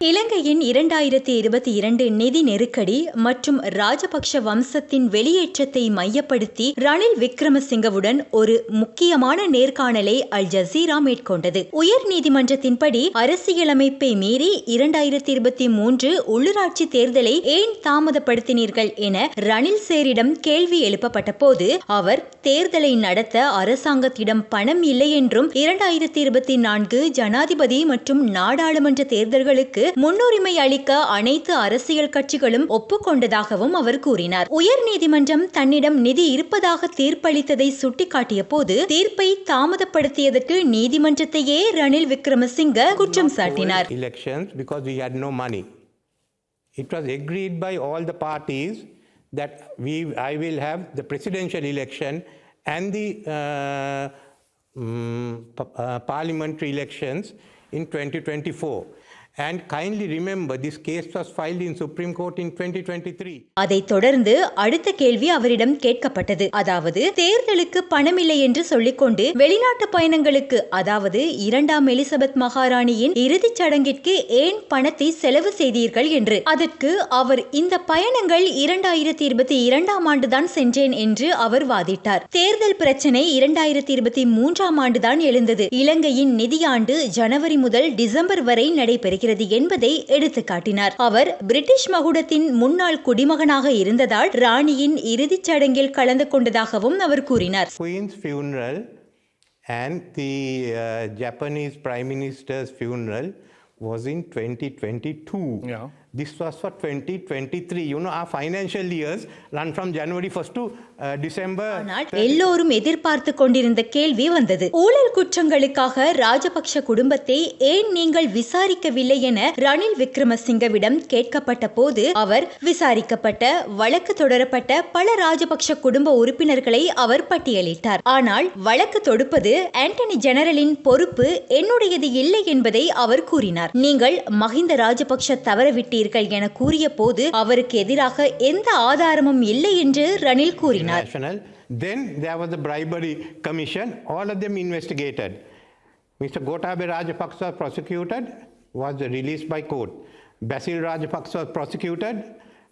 இலங்கையின் இரண்டாயிரத்தி இருபத்தி இரண்டு நிதி நெருக்கடி மற்றும் ராஜபக்ஷ வம்சத்தின் வெளியேற்றத்தை மையப்படுத்தி ரணில் விக்ரமசிங்கவுடன் ஒரு முக்கியமான நேர்காணலை அல் ஜசீரா மேற்கொண்டது. உயர் நீதிமன்றத்தின்படி அரசியலமைப்பை மீறி இரண்டாயிரத்தி இருபத்தி மூன்று உள்ளூராட்சி தேர்தலை ஏன் தாமதப்படுத்தினீர்கள் என ரணில் சேரிடம் கேள்வி எழுப்பப்பட்ட போது அவர் தேர்தலை நடத்த அரசாங்கத்திடம் பணம் இல்லை என்றும் இரண்டாயிரத்தி இருபத்தி நான்கு ஜனாதிபதி மற்றும் நாடாளுமன்ற தேர்தல்களுக்கு முன்னுரிமை அளிக்க அனைத்து அரசியல் கட்சிகளும் ஒப்புக்கொண்டதாகவும் அவர் கூறினார் உயர் நீதிமன்றம் தன்னிடம் நிதி இருப்பதாக தீர்ப்பளித்ததை சுட்டிக்காட்டிய போது தீர்ப்பை தாமதப்படுத்தியதற்கு நீதிமன்றத்தையே ரணில் விக்ரமசிங்க குற்றம் சாட்டினார். It was agreed by all the parties that we, I will have the presidential election and the uh, mm, pa- uh, parliamentary elections in 2024. And kindly remember, this case was filed in Supreme Court in 2023. அதைத் தொடர்ந்து அடுத்த கேள்வி அவரிடம் கேட்கப்பட்டது. அதாவது தேர்தலுக்கு பணமில்லை என்று சொல்லிக்கொண்டு வெளிநாட்டு பயணங்களுக்கு அதாவது இரண்டாம் எலிசபெத் மகாராணியின் இறுதிச் சடங்கிற்கு ஏன் பணத்தை செலவு செய்தீர்கள் என்று. அதற்கு அவர் இந்த பயணங்கள் இரண்டாயிரத்தி இருபத்தி இரண்டாம் ஆண்டுதான் சென்றேன் என்று அவர் வாதிட்டார். தேர்தல் பிரச்சனை இரண்டாயிரத்தி இருபத்தி மூன்றாம் ஆண்டுதான் எழுந்தது. இலங்கையின் நிதியாண்டு ஜனவரி முதல் டிசம்பர் வரை நடைபெறுகிறது. என்பதை எடுத்துக் காட்டினார் அவர் பிரிட்டிஷ் மகுடத்தின் முன்னாள் குடிமகனாக இருந்ததால் ராணியின் இறுதிச் சடங்கில் கலந்து கொண்டதாகவும் அவர் கூறினார் Queen's funeral and the uh, Japanese Prime Minister's funeral was in 2022. Yeah. This was for 2023. You know, our financial years run from January 1st to uh, December. ஆனால் எல்லோரும் எதிர்பார்த்து கொண்டிருந்த கேள்வி வந்தது ஊழல் குற்றங்களுக்காக ராஜபக்ஷ குடும்பத்தை ஏன் நீங்கள் விசாரிக்கவில்லை என ரணில் விக்ரமசிங்கவிடம் கேட்கப்பட்ட போது அவர் விசாரிக்கப்பட்ட வழக்கு தொடரப்பட்ட பல ராஜபக்ஷ குடும்ப உறுப்பினர்களை அவர் பட்டியலிட்டார் ஆனால் வழக்கு தொடுப்பது ஆண்டனி ஜெனரலின் பொறுப்பு என்னுடையது இல்லை என்பதை அவர் கூறினார் நீங்கள் மஹிந்த ராஜபக்ஷ தவறவிட்டீர்கள் கொண்டிருக்கிறீர்கள் என கூறிய போது அவருக்கு எதிராக எந்த ஆதாரமும் இல்லை என்று ரணில் கூறினார் Then there was the bribery commission. All of them investigated. Mr. Gotabe Rajapaksa prosecuted, was released by court. Basil Rajapaksa was prosecuted.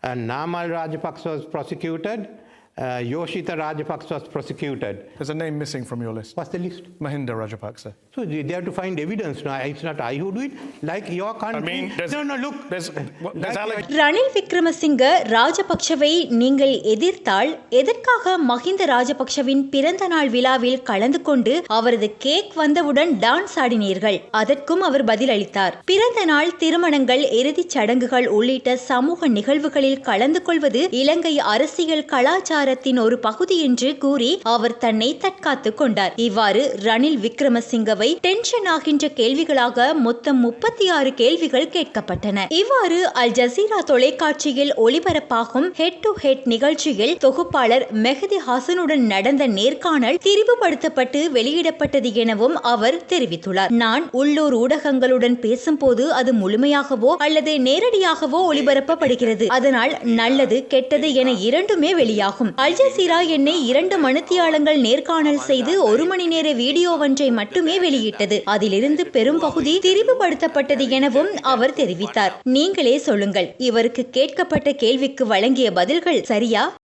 and Namal Rajapaksa was prosecuted. Uh, Yoshita Rajapaksa was prosecuted. There's a name missing from your list. What's the list? Mahinda Rajapaksa. So they have to find evidence. No, it's not I who do it. Like your country. I mean, there's, no, no, look. There's, there's Like- Ranil Wickremesinghe ராஜபக்ஷவை நீங்கள் எதிர்த்தால் எதற்காக மஹிந்த ராஜபக்ஷவின் பிறந்த நாள் விழாவில் கலந்து கொண்டு அவரது cake வந்தவுடன் dance ஆடினீர்கள் அதற்கும் அவர் பதிலளித்தார் பிறந்த நாள் திருமணங்கள் இறுதிச் சடங்குகள் உள்ளிட்ட சமூக நிகழ்வுகளில் கலந்து கொள்வது இலங்கை அரசியல் விவகாரத்தின் ஒரு பகுதி என்று கூறி அவர் தன்னை தற்காத்துக் கொண்டார். இவ்வாறு ரணில் விக்ரமசிங்கவை டென்ஷன் ஆகின்ற கேள்விகளாக மொத்தம் முப்பத்தி ஆறு கேள்விகள் கேட்கப்பட்டன. இவ்வாறு அல் ஜசீரா தொலைக்காட்சியில் ஒளிபரப்பாகும் ஹெட் டு ஹெட் நிகழ்ச்சியில் தொகுப்பாளர் மெஹதி ஹாசனுடன் நடந்த நேர்காணல் திரிவுபடுத்தப்பட்டு வெளியிடப்பட்டது எனவும் அவர் தெரிவித்துள்ளார். நான் உள்ளூர் ஊடகங்களுடன் பேசும்போது அது முழுமையாகவோ அல்லது நேரடியாகவோ ஒளிபரப்பப்படுகிறது. அதனால் நல்லது கெட்டது என இரண்டுமே வெளியாகும். அல் ஜசீரா என்னை இரண்டு மனுத்தியாளங்கள் நேர்காணல் செய்து ஒரு மணி நேர வீடியோ ஒன்றை மட்டுமே வெளியிட்டது. அதிலிருந்து பெரும் பகுதி திரிவுபடுத்தப்பட்டது எனவும் அவர் தெரிவித்தார். நீங்களே சொல்லுங்கள். இவருக்கு கேட்கப்பட்ட கேள்விக்கு வழங்கிய பதில்கள் சரியா?